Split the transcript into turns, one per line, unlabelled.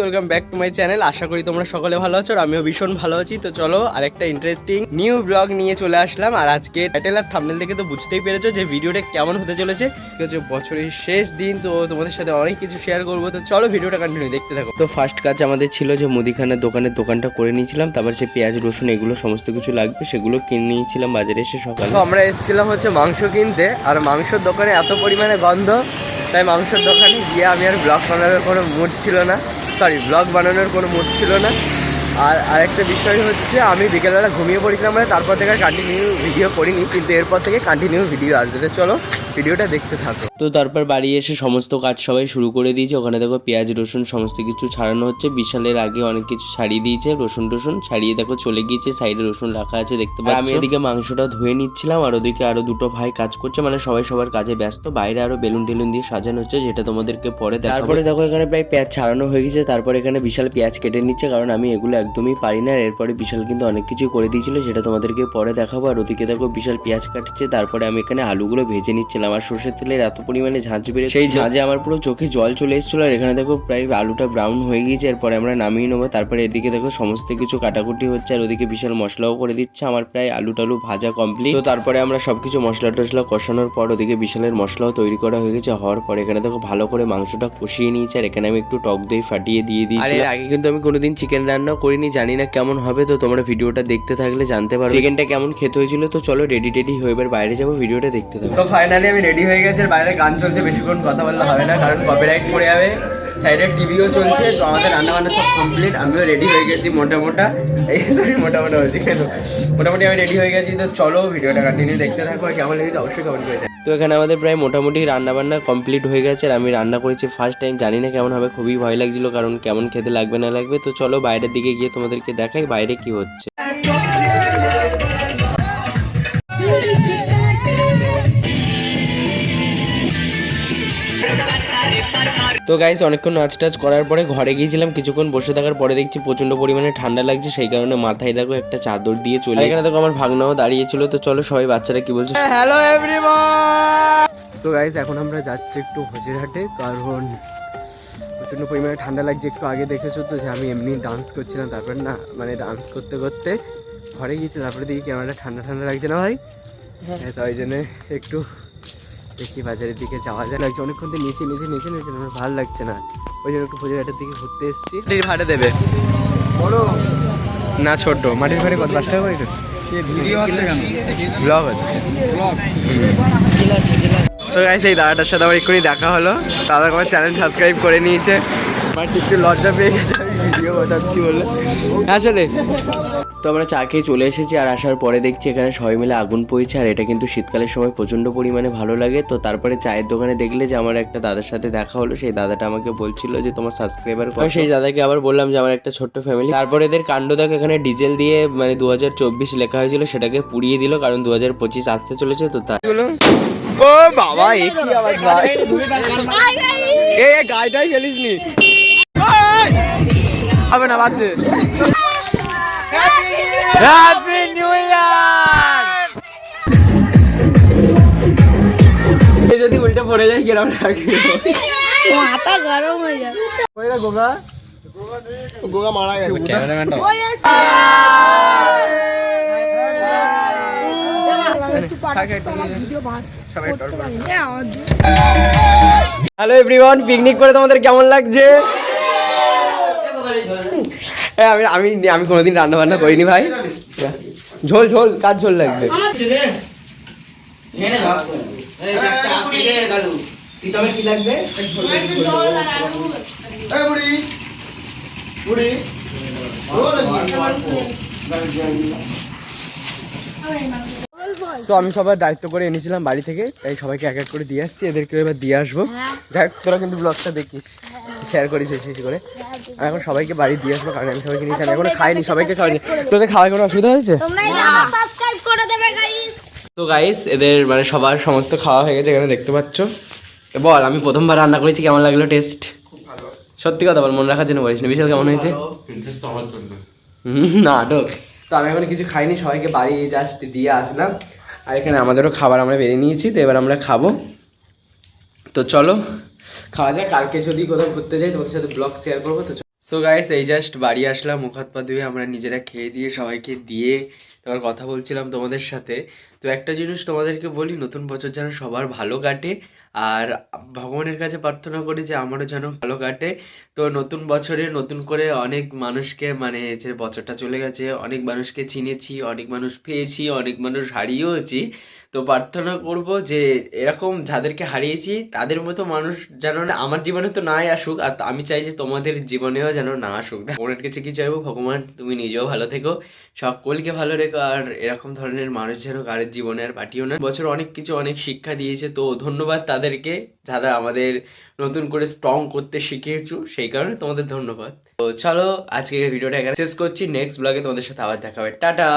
Welcome back to my channel আশা করি তোমরা সকলে ভালো আছো আর আমিও ভীষণ ভালো আছি। তো চলো আরেকটা ইন্টারেস্টিং নিউ ব্লগ নিয়ে চলে আসলাম। আর আজকে টাইটেল আর থাম্বনেল দেখে তো বুঝতেই পেরেছ যে ভিডিওটা কেমন হতে চলেছে। ঠিক বছরের শেষ দিন, তো তোমাদের সাথে অনেক কিছু শেয়ার করব। তো চলো ভিডিওটা কন্টিনিউ দেখতে থাকো। তো ফার্স্ট কাজ আমাদের ছিল যে মুদিখানার দোকানের দোকানটা করে নিয়েছিলাম। তারপর যে পেঁয়াজ, রসুন, এগুলো সমস্ত কিছু লাগবে, সেগুলো কিনে নিয়েছিলাম বাজারে এসে সকালে। তো আমরা এসেছিলাম হচ্ছে মাংস কিনতে। আর মাংসের দোকানে এত পরিমাণে গন্ধ, তাই মাংসের দোকানে গিয়ে আমি আর ব্লগ বানানোর কোনো মুড ছিল না। সরি ব্লগ বানানোর কোনো মুড ছিল না। আর আরেকটা বিষয় হচ্ছে, আমি বিকেলবেলা ঘুমিয়ে পড়েছিলাম মানে তারপর থেকে কন্টিনিউ ভিডিও করিনি, কিন্তু এরপর থেকে কন্টিনিউ ভিডিও আসবে। চলো ভিডিওটা দেখতে থাকো। তো তারপর বাড়ি এসে সমস্ত কাজ সবাই শুরু করে দিয়েছে। ওখানে দেখো পেঁয়াজ রসুন সমস্ত কিছু ছাড়ানো হচ্ছে। বিশালের আগে অনেক কিছু ছাড়িয়ে দিয়েছে রসুন টসুন। ছাড়িয়ে দেখো চলে গিয়েছে সাইডে রসুন রাখা আছে দেখতে পাচ্ছি আমি এদিকে মাংসটা ধুয়ে নিচ্ছিলাম আর ওদিকে আরও দুটো ভাই কাজ করছে মানে সবাই সবার কাজে ব্যস্ত। বাইরে আরও বেলুন টেলুন দিয়ে সাজানো হচ্ছে যেটা তোমাদেরকে পরে তারপরে দেখো এখানে প্রায় পেঁয়াজ ছাড়ানো হয়ে গেছে। তারপরে এখানে বিশাল পেঁয়াজ কেটে নিচ্ছে কারণ আমি এগুলো একদমই পারি না। এরপরে বিশাল কিন্তু অনেক কিছু করে দিয়েছিল সেটা তোমাদেরকে পরে দেখাবো। আর ওদিকে দেখো বিশাল পেঁয়াজ কাটছে তারপরে আমি এখানে আলুগুলো ভেজে নিচ্ছিলাম। আর সর্ষের তেলের এত পরিমাণে ঝাঁঝ বেড়ে সেই ঝাঁঝে আমার পুরো চোখে জল চলে এসেছিল আর এখানে দেখো প্রায় আলুটা ব্রাউন হয়ে গিয়েছে। এরপরে আমরা নামিয়ে নেব। তারপরে এদিকে দেখো সমস্ত কিছু কাটাকুটি হচ্ছে আর ওদিকে বিশাল মশলাও করে দিচ্ছে আমার প্রায় আলু টালু ভাজা কমপ্লিট তো তারপরে আমরা সবকিছু মশলা টসলা কষানোর পর ওদিকে বিশালের মশলাও তৈরি করা হয়ে গেছে। হওয়ার পর এখানে দেখো ভালো করে মাংসটা কষিয়ে নিয়েছে। আর এখানে আমি একটু টক দই ফাটিয়ে দিয়ে দিয়েছি আগে কিন্তু আমি কোনোদিন চিকেন রান্না করিনি। জানি না কেমন হবে। তো তোমরা ভিডিওটা দেখতে থাকলে জানতে পারো চিকেনটা কেমন খেতে হয়েছিল? তো চলো রেডি টেডি হয়ে এবার বাইরে যাব। ভিডিওটা দেখতে থাকো। তো ফাইনালি আমি রেডি হয়ে গেছি আর বাইরে গান চলছে বেশিক্ষণ কথা বললে হবে না কারণ কপিরাইট পড়ে যাবে। সাইডে টিভিও চলছে তো আমাদের রান্না বান্না সব কমপ্লিট আমিও রেডি হয়ে গেছি মোটা মোটা এই সরি মোটা মোটা হয়েছি কেন? মোটামুটি আমি রেডি হয়ে গেছি তো চলো ভিডিওটা কন্টিনিউ দেখতে থাকো আর কেমন লেগেছে অবশ্যই কমেন্ট করে। তো এখানে আমাদের প্রায় মোটামুটি রান্নাবান্না কমপ্লিট হয়ে গেছে আর আমি রান্না করেছি ফার্স্ট টাইম জানি না কেমন হবে খুবই ভয় লাগছিল কারণ কেমন খেতে লাগবে না লাগবে তো চলো বাইরের দিকে গিয়ে তোমাদেরকে দেখাই বাইরে কি হচ্ছে। তো গাইস অনেকক্ষণ নাচ টাচ করার পরে ঘরে গিয়েছিলাম কিছুক্ষণ বসে থাকার পরে দেখছি প্রচণ্ড পরিমাণে ঠান্ডা লাগছে সেই কারণে মাথায় দেখো একটা চাদর দিয়ে চলে এখানে দেখো আমার ভাগনাও দাঁড়িয়েছিল তো চলো সবাই বাচ্চারা কি বলছে? হ্যালো এভরিওয়ান তো গাইস এখন আমরা যাচ্ছি একটু হজিরহাটে কারণ প্রচণ্ড পরিমাণে ঠান্ডা লাগছে একটু আগে দেখেছ তো যে আমি এমনি ডান্স করছিলাম তারপর না মানে ডান্স করতে করতে ঘরে গিয়েছি তারপরে দেখি ক্যামেরাটা ঠান্ডা ঠান্ডা লাগছে না ভাই? হ্যাঁ। তো ওই জন্য একটু দেখি বাজারের দিকে যাওয়া যায়। লাগছে অনেকক্ষণ তো নিচে নিচে নিচে নিচে আমার ভালো লাগছে না। ওই জন্য একটু ফজরহাটের দিকে ঘুরতে এসেছি। মাটির ভাড়া দেবে।
বড়
না ছোট মাটির ভাড়ে কত? পাঁচ টাকা করে ব্লগ হচ্ছে। গাইস এই দাদাটার সাথে আমার এক্ষুনি দেখা হলো। দাদা আমার চ্যানেল সাবস্ক্রাইব করে নিয়েছে। আমার একটু লজ্জা পেয়ে গেছে। ভিডিও বানাচ্ছি বলে। আসলে তো আমরা চা খেয়ে চলে এসেছি আর আসার পরে দেখছি এখানে সবাই মিলে আগুন পড়েছে আর এটা কিন্তু শীতকালের সময় প্রচণ্ড পরিমাণে ভালো লাগে। তো তারপরে চায়ের দোকানে দেখলে যে আমার একটা দাদার সাথে দেখা হলো সেই দাদাটা আমাকে বলছিল যে তোমার সাবস্ক্রাইবার কত? সেই দাদাকে আবার বললাম যে আমার একটা ছোট্ট ফ্যামিলি তারপরে এদের কাণ্ড দেখ এখানে ডিজেল দিয়ে মানে দু হাজার চব্বিশ লেখা হয়েছিল সেটাকে পুড়িয়ে দিল কারণ দু হাজার পঁচিশ আসতে চলেছে তো তাই। ও বাবা এ কি আওয়াজ? ভাই এ গাড়িটাই ফেলিস নি হবে না বাদ দে। হ্যাপি নিউ ইয়ার যদি উল্টে পড়ে যায় কিরম লাগবে
মাথা গরম হয়ে যাবে।
ওইরা গোগা। গোগা মারা গেছে। ক্যামেরাম্যানটা হ্যালো এভরিওয়ান পিকনিক করে তোমাদের কেমন লাগছে? আমি আমি আমি কোনোদিন রান্না বান্না করিনি ভাই। ঝোল ঝোল কার ঝোল লাগবে?
এই বুড়ি বুড়ি
তো আমি সবার দায়িত্ব করে এনেছিলাম বাড়ি থেকে তাই সবাইকে এক এক করে দিয়ে আসছি এদেরকে এবার দিয়ে আসব। দেখ তোরা কিন্তু ব্লগটা দেখিস শেয়ার করিস বেশি বেশি করে। আমি এখন সবাইকে বাড়ি দিয়ে আসব কারণ আমি সবাইকে নিয়েছি আমি এখনও খাইনি সবাইকে খাওয়াইনি তোদের খাওয়ার কোনো অসুবিধা হয়েছে?
তোমরা সাবস্ক্রাইব করে দেবে গাইস
তো গাইস এদের মানে সবার সমস্ত খাওয়া হয়ে গেছে এখানে দেখতে পাচ্ছ। বল আমি প্রথমবার রান্না করেছি কেমন লাগল টেস্ট সত্যি কথা বল মনে রাখার জন্য বলিস না। বিশাল কেমন হয়েছে? হুম, নাটক। তো আমি এখন কিছু খাইনি সবাইকে বাড়ি জাস্ট দিয়ে আসলাম। আর এখানে আমাদেরও খাবার আমরা বেরিয়ে নিয়েছি, তো এবার আমরা খাব। তো চলো, খাওয়া যায় কালকে যদি কোথাও ঘুরতে যাই, তোমাদের সাথে ব্লগ শেয়ার করব, তো সো গাইস এই জাস্ট বাড়ি আসলাম মুখ হাত পা ধুয়ে আমরা নিজেরা খেয়ে দিয়ে সবাইকে দিয়ে তারপর কথা বলছিলাম তোমাদের সাথে। তো একটা জিনিস তোমাদেরকে বলি, নতুন বছর যেন সবার ভালো কাটে। আর ভগবানের কাছে প্রার্থনা করি যে আমারও যেন ভালো কাটে। তো নতুন বছরে নতুন করে অনেক মানুষকে মানে যে বছরটা চলে গেছে, অনেক মানুষকে চিনেছি, অনেক মানুষ পেয়েছি, অনেক মানুষ হারিয়েওছি। তো প্রার্থনা করব যে এরকম যাদেরকে হারিয়েছি, তাদের মতো মানুষ যেন আমার জীবনে তো নাই আসুক, আর আমি চাই যে তোমাদের জীবনেও যেন না আসুক। ভগবানের কাছে কি চাইব? ভগবান, তুমি নিজেও ভালো থেকো, সকলকে ভালো রেখো, আর এরকম ধরনের মানুষ যেন কারের জীবনে আর পাঠিও না। বছর অনেক কিছু, অনেক শিক্ষা দিয়েছে, তো ধন্যবাদ তাদেরকে, যারা আমাদের নতুন করে স্ট্রং করতে শিখিয়েছো, সেই কারণে তোমাদের ধন্যবাদ। তো চলো আজকে ভিডিওটা এখানে শেষ করছি নেক্সট ব্লগে তোমাদের সাথে আবার দেখা হবে। টাটা!